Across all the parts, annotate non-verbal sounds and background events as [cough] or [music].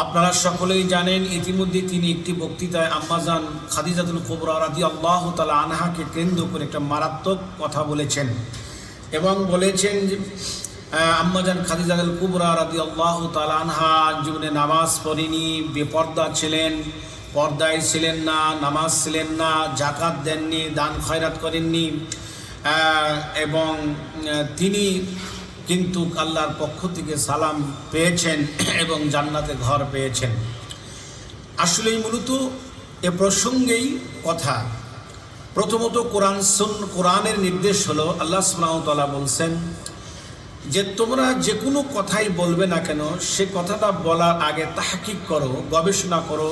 আপনারা সকলেই জানেন, ইতিমধ্যে তিনি একটি বক্তৃতায় আম্মাজান খাদিজাতুল কোবরা রাদি আল্লাহ তালা আনহাকে কেন্দ্র করে একটা মারাত্মক কথা বলেছেন এবং বলেছেন যে আম্মাজান খাদিজাতুল কুবরা রাদি আল্লাহ তালা আনহা জীবনে নামাজ পড়েনি, বেপর্দা ছিলেন, পর্দায় ছিলেন না, নামাজ ছিলেন না জাকাত দেননি, দান খয়রাত করেননি এবং তিনি কিন্তু আল্লাহর পক্ষ থেকে সালাম পেয়েছেন এবং জান্নাতে ঘর পেয়েছেন। আসলেই মূলত এ প্রসঙ্গেই কথা। প্রথমত কোরআন সুন, কোরআনের নির্দেশ হলো, আল্লাহ সুবহানাহু বলছেন যে, তোমরা যে কোনো কথাই বলবে না কেন, সে কথাটা বলার আগে তাহাকিক করো, গবেষণা করো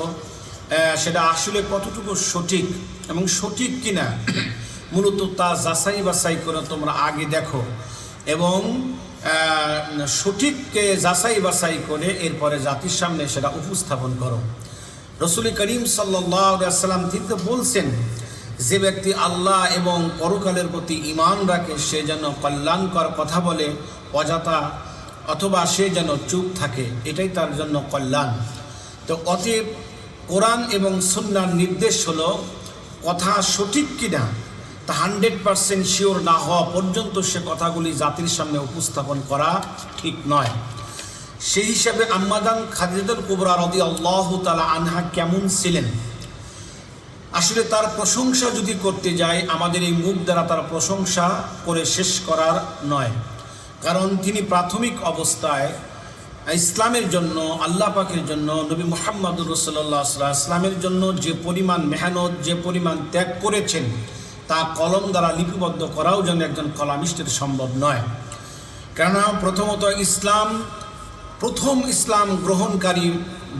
সেটা আসলে কতটুকু সঠিক এবং সঠিক কিনা, মূলত তা যাচাই বাছাই করে তোমরা আগে দেখো। এবং সঠিককে যাচাই বাছাই করে এরপরে জাতির সামনে সেটা উপস্থাপন করো। রসুল করিম সাল্লাম তিনি বলছেন, যে ব্যক্তি আল্লাহ এবং পরকালের প্রতি ইমান রাখে, সে যেন কল্যাণকর কথা বলে, অযথা অথবা সে যেন চুপ থাকে, এটাই তার জন্য কল্যাণ। তো অতএব কোরআন এবং সুন্নার নির্দেশ হলো, কথা সঠিক কিনা তা হান্ড্রেড পারসেন্ট শিওর না হওয়া পর্যন্ত সে কথাগুলি জাতির সামনে উপস্থাপন করা ঠিক নয়। সেই হিসাবে আম্মাদান খাদিজাতুল কুবরা রদি আল্লাহ তালা আনহা কেমন ছিলেন? আসলে তার প্রশংসা যদি করতে যাই, আমাদের এই মুখ দ্বারা তার প্রশংসা করে শেষ করার নয়। কারণ তিনি প্রাথমিক অবস্থায় ইসলামের জন্য, আল্লাহ পাকের জন্য, নবী মোহাম্মদুর রসল্লাহ ইসলামের জন্য যে পরিমাণ মেহনত, যে পরিমাণ ত্যাগ করেছেন তা কলম দ্বারা লিপিবদ্ধ করাও যেন একজন কলামিস্টের সম্ভব নয়। কেননা প্রথমত ইসলাম, প্রথম ইসলাম গ্রহণকারী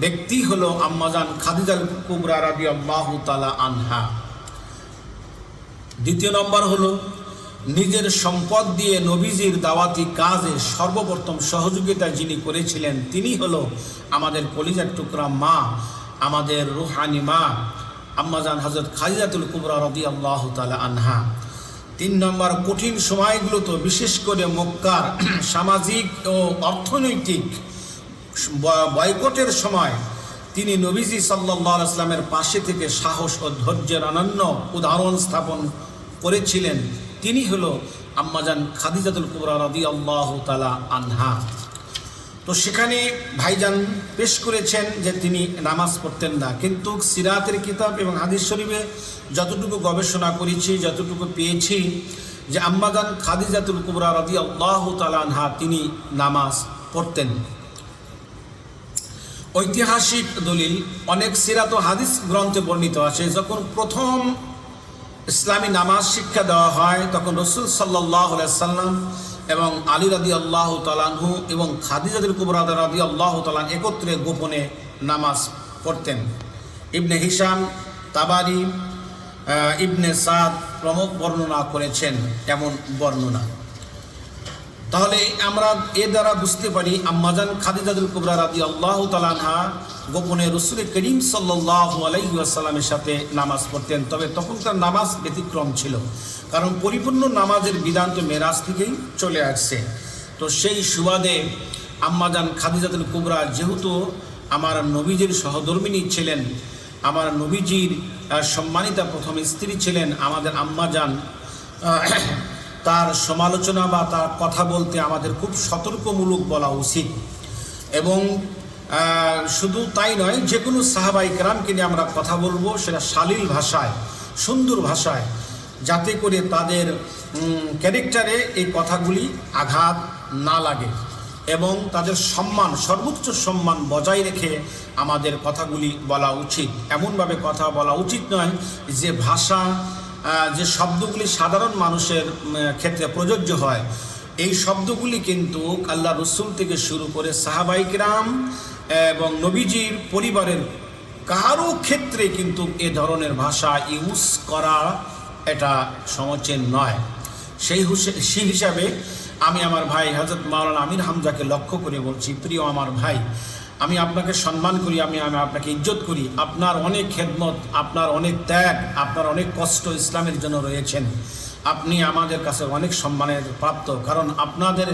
ব্যক্তি হলো আম্মাজান খাদিজাল কুবরা রাদি আল্লাহ তালা আনহা। দ্বিতীয় নম্বর হলো, নিজের সম্পদ দিয়ে নবীজির দাওয়াতি কাজে সর্বপ্রথম সহযোগিতা যিনি করেছিলেন, তিনি হলো আমাদের কলিজার টুকরা মা, আমাদের রুহানি মা আম্মাজান হজরত খাদিজাতুল কুবরা রদি আল্লাহ তালা আনহা। তিন নম্বর কঠিন সময়গুলোতে বিশেষ করে মক্কার [clears throat] সামাজিক ও অর্থনৈতিক বয়কটের সময় তিনি নবীজি সাল্লাহ আসলামের পাশে থেকে সাহস ও ধৈর্যের অনন্য উদাহরণ স্থাপন করেছিলেন। তিনি হল আম্মাজান খাদিজাতুল কুবরা রদি আল্লাহ তালা আনহা। তো সেখানে ভাইজান পেশ করেছেন যে তিনি নামাজ পড়তেন না। কিন্তু সিরাতের কিতাব এবং হাদিস শরীফে যতটুকু গবেষণা করেছি, যতটুকু পেয়েছি যে আম্মাদান খাদিজাতুল কুবরা রদি আল্লাহ তালানহা তিনি নামাজ পড়তেন। ঐতিহাসিক দলিল, অনেক সিরাত ও হাদিস গ্রন্থে বর্ণিত আছে, যখন প্রথম ইসলামী নামাজ শিক্ষা দেওয়া হয়, তখন রসুল সাল্লাহ সাল্লাম এবং আলী রাদি আল্লাহ তালানহু এবং খাদিজাদুল কুবরাদ রাদি আল্লাহ তালান একত্রে গোপনে নামাজ পড়তেন। ইবনে হিসাম তাবারি ইবনে সাদ প্রমুখ বর্ণনা করেছেন, এমন বর্ণনা। তাহলে আমরা এ দ্বারা বুঝতে পারি আম্মাজান খাদিজাদুল কুবরা রাদি আল্লাহ তালানহা গোপনে রসুল করিম সাল্লাহ আলাইসাল্লামের সাথে নামাজ পড়তেন। তবে তখনকার নামাজ ব্যতিক্রম ছিল, কারণ পরিপূর্ণ নামাজের বিধান তো মেরাজ থেকেই চলে আসছে। তো সেই সুবাদে আম্মাজান খাদিজাদুল কুবরা যেহেতু আমার নবীজির সহধর্মিনী ছিলেন, আমার নবীজির সম্মানিতা প্রথম স্ত্রী ছিলেন আমাদের আম্মাজান তার সমালোচনা বা তার কথা বলতে আমাদের খুব সতর্কমূলক বলা উচিত। এবং শুধু তাই নয় যে কোনো সাহাবাই নিয়ে আমরা কথা বলব, সেটা শালীল ভাষায়, সুন্দর ভাষায়, যাতে করে তাদের ক্যারেক্টারে এই কথাগুলি আঘাত না লাগে এবং তাদের সম্মান, সর্বোচ্চ সম্মান বজায় রেখে আমাদের কথাগুলি বলা উচিত। এমনভাবে কথা বলা উচিত নয় যে ভাষা যে শব্দগুলি সাধারণ মানুষের ক্ষেত্রে প্রযোজ্য হয়, এই শব্দগুলি কিন্তু আল্লাহ রসুল থেকে শুরু করে সাহাবাইকরাম এবং নবীজির পরিবারের কারও ক্ষেত্রে কিন্তু এ ধরনের ভাষা ইউজ করা এটা সমচীন নয়। সেই সেই হিসাবে আমি আমার ভাই হজরত মাওলানা আমির হামজাকে লক্ষ্য করে বলছি, প্রিয় আমার ভাই আমি আপনাকে সম্মান করি, আমি আমি আপনাকে ইজ্জত করি। আপনার অনেক খেদমত, আপনার অনেক ত্যাগ, আপনার অনেক কষ্ট ইসলামের জন্য রয়েছেন। আপনি আমাদের কাছে অনেক সম্মানের প্রাপ্ত। কারণ আপনাদের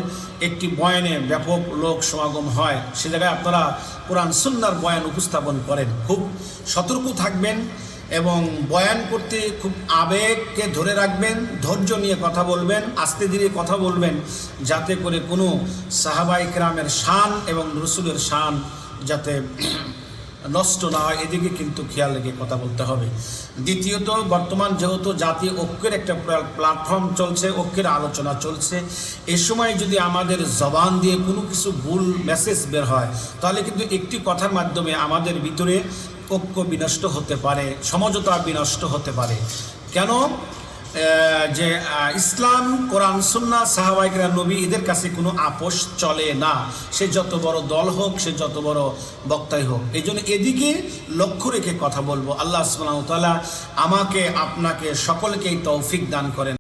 একটি বয়ানে ব্যাপক লোক সমাগম হয়। সে জায়গায় আপনারা কোরআন সুন্নার বয়ান উপস্থাপন করেন। খুব সতর্ক থাকবেন এবং বয়ান করতে খুব আবেগকে ধরে রাখবেন, ধৈর্য নিয়ে কথা বলবেন, আস্তে ধীরে কথা বলবেন, যাতে করে কোনো সাহাবাই কেরামের শান এবং রসুলের শান যাতে নষ্ট না হয়, এদিকে কিন্তু খেয়াল রেখে কথা বলতে হবে। দ্বিতীয়ত, বর্তমান যেহেতু জাতীয় ঐক্যের একটা প্ল্যাটফর্ম চলছে, ঐক্যের আলোচনা চলছে, এ সময় যদি আমাদের জবান দিয়ে কোনো কিছু ভুল মেসেজ বের হয়, তাহলে কিন্তু একটি কথার মাধ্যমে আমাদের ভিতরে ঐক্য বিনষ্ট হতে পারে, সমঝোতা বিনষ্ট হতে পারে। কেন? যে আহ, ইসলাম কোরআন সুন্না সাহাবাইকরা নবী এদের কাছে কোনো আপোষ চলে না সে যত বড় দল হোক সে যত বড় বক্তাই হোক এই জন্য এদিকে লক্ষ্য রেখে কথা বলবো আল্লাহ সুবহানাহু ওয়া তাআলা আমাকে আপনাকে সকলকেই তৌফিক দান করেন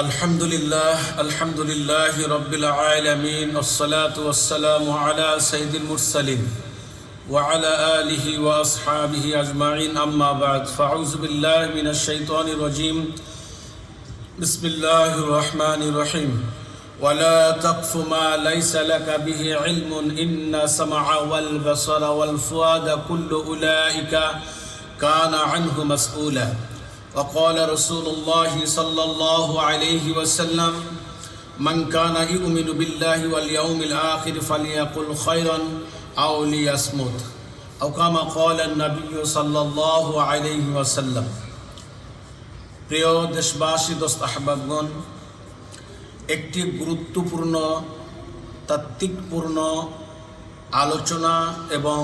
الحمد لله الحمد لله رب العالمين والصلاة والسلام على سيد المرسلين وعلى آله وأصحابه أجمعين. أما بعد فأعوذ بالله من الشيطان الرجيم. بسم الله الرحمن الرحيم. ولا تقف ما ليس لك به علم. إن سمع والبصر والفؤاد كل أولئك كان عنه مسؤولا. وقال رسول الله صلى الله عليه وسلم من كان يؤمن بالله واليوم الآخر فليقل خيرا আও লিয়াসমুত আও কামা কলেন নবী সাল্লাহ আলহি ওয়াসাল্লাম। প্রিয় দেশবাসী, দোস্ত আহবাবগণ, একটি গুরুত্বপূর্ণ, তাত্ত্বিকপূর্ণ আলোচনা এবং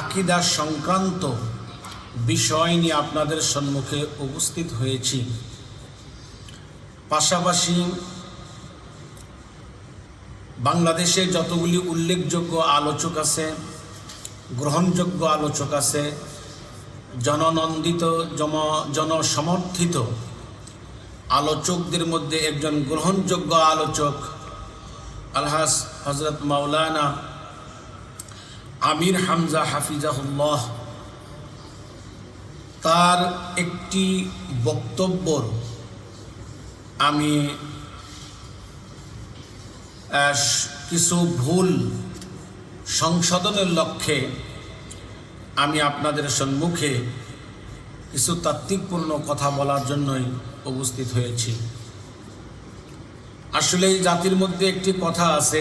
আকিদা সংক্রান্ত বিষয় নিয়ে আপনাদের সম্মুখে উপস্থিত হয়েছি। পাশাপাশি বাংলাদেশে যতগুলি উল্লেখযোগ্য আলোচক আছে, গ্রহণযোগ্য আলোচক আছে, জননন্দিত, জম, জনসমর্থিত আলোচকদের মধ্যে একজন গ্রহণযোগ্য আলোচক আলহাস হজরত মাওলানা আমির হামজা হাফিজাহুল্লাহ। তার একটি বক্তব্য আমি কিছু ভুল সংশোধনের লক্ষ্যে আমি আপনাদের সম্মুখে কিছু তাত্ত্বিকপূর্ণ কথা বলার জন্যই উপস্থিত হয়েছি। আসলে এই জাতির মধ্যে একটি কথা আছে,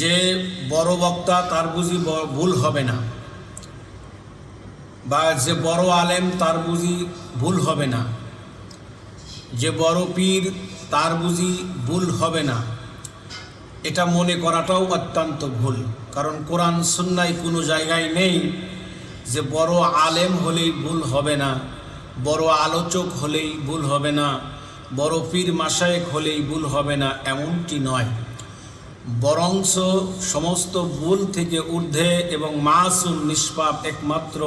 যে বড় বক্তা তার বুঝি ভুল হবে না, বা যে বড় আলেম তার বুঝি ভুল হবে না। যে বড় পীর, তার বুঝি ভুল হবে না। এটা মনে করাটাও অত্যন্ত ভুল, কারণ কোরআন সুন্নায় কোনো জায়গায় নেই যে বড় আলেম হলেই ভুল হবে না, বড় আলোচক হলেই ভুল হবে না, বড় পীর মাসায়েক হলেই ভুল হবে না, এমনটি নয়। বরংস সমস্ত ভুল থেকে ঊর্ধ্বে এবং মাসুম নিষ্পাপ একমাত্র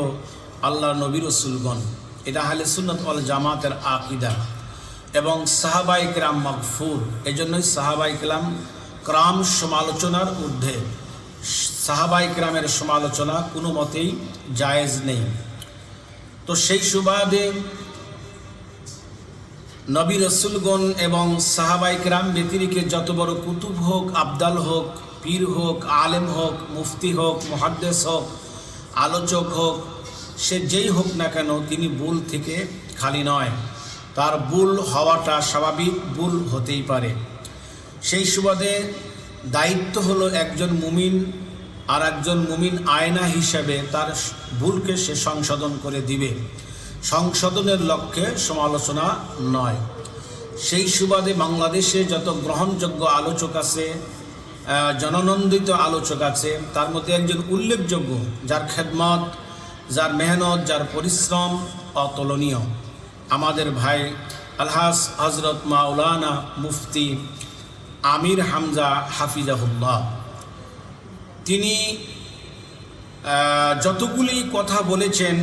আল্লাহ নবী রসুলগণ। এটা হালে সুন্নত অল জামাতের আকিদা। এবং সাহাবাই ক্রাম মকফুর এই জন্যই সাহাবাই ক্রাম ক্রাম সমালোচনার ঊর্ধ্বে। সাহাবাই ক্রামের সমালোচনা কোনো মতেই জায়েজ নেই। তো সেই সুবাদে নবী রসুলগণ এবং সাহাবাই ক্রাম ব্যতিরিকে যত বড় কুতুব হোক, আবদাল হোক, পীর হোক, আলেম হোক, মুফতি হোক মহাদ্দেশ হোক, আলোচক হোক, সে যেই হোক না কেন, তিনি ভুল থেকে খালি নয়। তার ভুল হওয়াটা স্বাভাবিক, ভুল হতেই পারে। সেই সুবাদে দায়িত্ব হলো একজন মুমিন আর একজন মুমিন আয়না হিসেবে তার ভুলকে সে সংশোধন করে দিবে। সংশোধনের লক্ষ্যে সমালোচনা নয়। সেই সুবাদে বাংলাদেশে যত গ্রহণযোগ্য আলোচক আছে জননন্দিত আলোচক আছে, তার মধ্যে একজন উল্লেখযোগ্য, যার খেদমত, যার মেহনত, যার পরিশ্রম অতুলনীয়। আমাদের ভাই আলহাস হজরত মাওলানা মুফতি আমির হামজা হাফিজাহুল্লাহ। তিনি যতগুলি কথা বলেছেন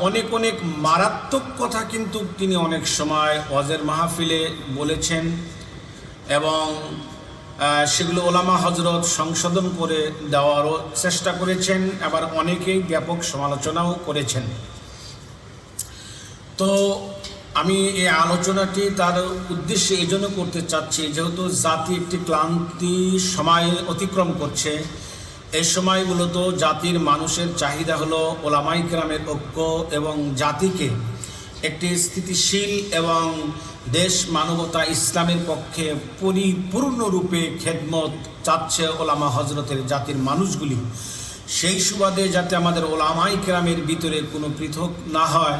অনেক অনেক মারাত্মক কথা কিন্তু তিনি অনেক সময় ওয়াজের মাহফিলে বলেছেন এবং সেগুলো ওলামা হজরত সংশোধন করে দেওয়ারও চেষ্টা করেছেন, আবার অনেকেই ব্যাপক সমালোচনাও করেছেন। তো আমি এই আলোচনাটি তার উদ্দেশ্যে এই জন্য করতে চাচ্ছি, যেহেতু জাতি একটি ক্লান্তি সময় অতিক্রম করছে। এই সময় মূলত জাতির মানুষের চাহিদা হলো ওলামাই গ্রামের ঐক্য এবং জাতিকে একটি স্থিতিশীল এবং দেশ মানবতা ইসলামের পক্ষে পরিপূর্ণরূপে খেদমত চাচ্ছে ওলামা হজরতের জাতির মানুষগুলি। সেই সুবাদে যাতে আমাদের ওলামাই গ্রামের ভিতরে কোনো পৃথক না হয়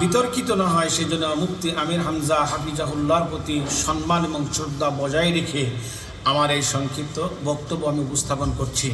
বিতর্কিত না হয়, সেজন্য মুক্তি আমির হামজা হাফিজাহুল্লাহর প্রতি সম্মান এবং শ্রদ্ধা বজায় রেখে আমার এই সংক্ষিপ্ত বক্তব্য আমি উপস্থাপন করছি।